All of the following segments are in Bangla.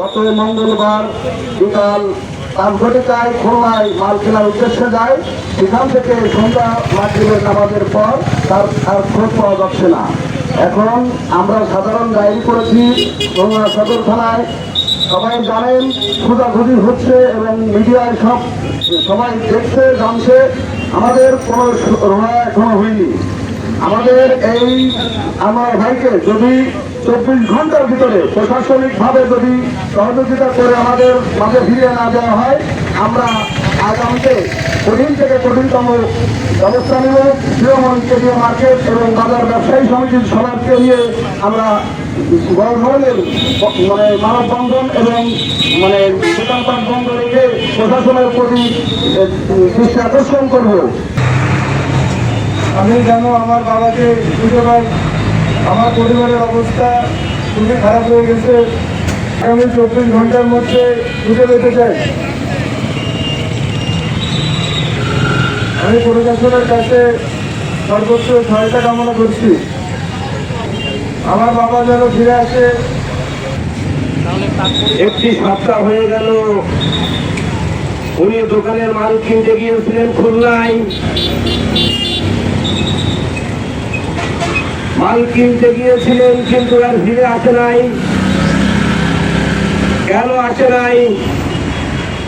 গত মঙ্গলবার বিকাল পাঁচ ঘটিকায় খুলনায় মাল কেনার উদ্দেশ্যে যায়। সেখান থেকে সন্ধ্যা মাগরিবের নামাজের পর তার আর খোঁজ পাওয়া যাচ্ছে না। এখন আমরা সাধারণ ডায়েরি করেছি খুলনা সদর থানায়। সবাই জানেন, খোঁজাখুঁজি হচ্ছে এবং মিডিয়ায় সব সবাই দেখছে, জানছে। আমাদের কোনো রোনা এখনও হয়নি। আমাদের এই আমার ভাইকে যদি চব্বিশ ঘণ্টার ভিতরে প্রশাসনিকভাবে যদি সহযোগিতা করে আমাদের মাঝে ফিরিয়ে না দেওয়া হয়, আমরা আগামীতে কঠিন থেকে কঠিনতম ব্যবস্থা নেব। তৃণমূল কেন্দ্রীয় মার্কেট এবং বাজার ব্যবসায়ী সমিতির সবাইকে নিয়ে আমরা বড় ধরনের মানে মানববন্ধন এবং মানে দোকানপাট বন্ধ রেখে প্রশাসনের প্রতি দৃষ্টি আকর্ষণ করব। আমি জানো আমার বাবাকে পাই। আমার পরিবারের অবস্থা খুবই খারাপ হয়ে গেছে। আগামী চব্বিশ ঘণ্টার মধ্যে খুঁজে পেতে চাই। আমি প্রশাসনের কাছে সর্বোচ্চ সহায়তা কামনা করছি। আমার বাবা যেন ফিরে আসে। একটি সপ্তাহ হয়ে গেল। উনি দোকানের মাল কিনতে গিয়েছিলেন খুলনায়। মাল কিনতে গিয়েছিলেন, কিন্তু আর ফিরে আসে নাই। কেন আসে নাই?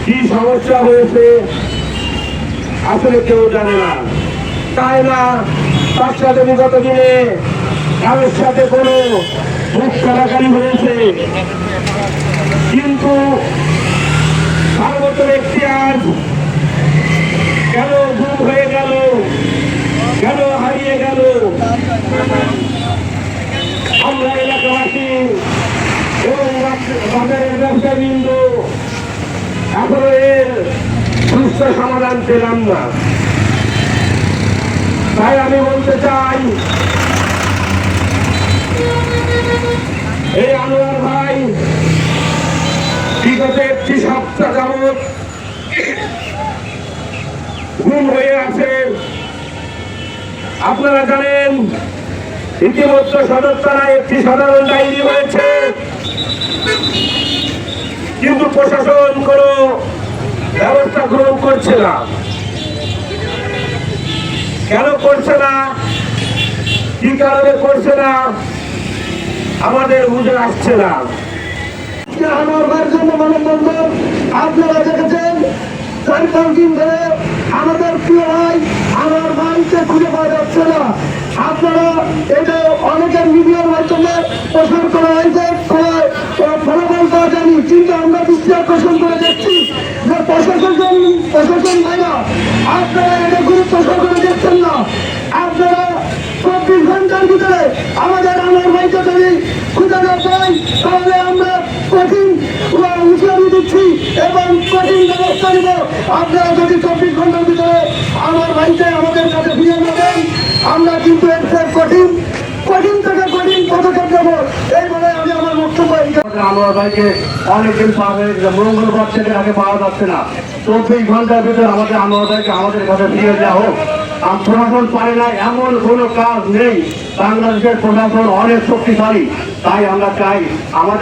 কি সমস্যা হয়েছে? আসলে কেউ জানে না। তাই না, তার সাথে বিগত দিনে কারোর সাথে কোনো মুখ কাটাকারি হয়েছে? কিন্তু সর্বত্র একটি আজ কেন গুম হয়ে গেল? কেন হারিয়ে গেল আমরা এলাকাবাসী সমাধান পেলাম না। তাই আমি বলতে চাই, এই আনোয়ার ভাই, বিগত একটি সপ্তাহ গুম হয়ে আছে। আপনারা জানেন, ইতিমধ্যে থানায় একটি সাধারণ ডায়েরি হয়েছে কিন্তু প্রশাসন কোনো ব্যবস্থা গ্রহণ করছে না। কেন করছে না? কি কারণে করছে না? আমাদের বুঝে আসছে না। আপনারা এটা অনেকের মিডিয়ার মাধ্যমে প্রচার করা হয়েছে সবাই আহ, ফলাফল পাওয়া যায়নি কিন্তু আমরা দৃষ্টি আকর্ষণ করে দেখছি যে প্রশাসন প্রশাসন ভাইরা আপনারা এটা গুরুত্ব সহকারে দেখছেন না। আপনারা চব্বিশ ঘণ্টার ভিতরে আমাদের আমার ভাইকে যদি খুঁজে না পাই, তাহলে আমরা কঠিন হুঁশিয়ারি দিচ্ছি এবং কঠিন ব্যবস্থা নিব। আপনারা যদি চব্বিশ ঘণ্টার ভিতরে আমার ভাইকে আমাদের কাছে ফিরিয়ে নেবেন আমরা কিন্তু এর কঠিন কঠিন থেকে কঠিন পদক্ষেপ নেব এই বলে আমি আমার বক্তব্য আগে পাওয়া যাচ্ছে না। ঘণ্টার ভিতরে আমাদের কাছে হোক। আর প্রশাসন পারে না, এমন কোনো কাজ নেই। বাংলাদেশের প্রশাসন অনেক শক্তিশালী, তাই আমরা চাই আমাদের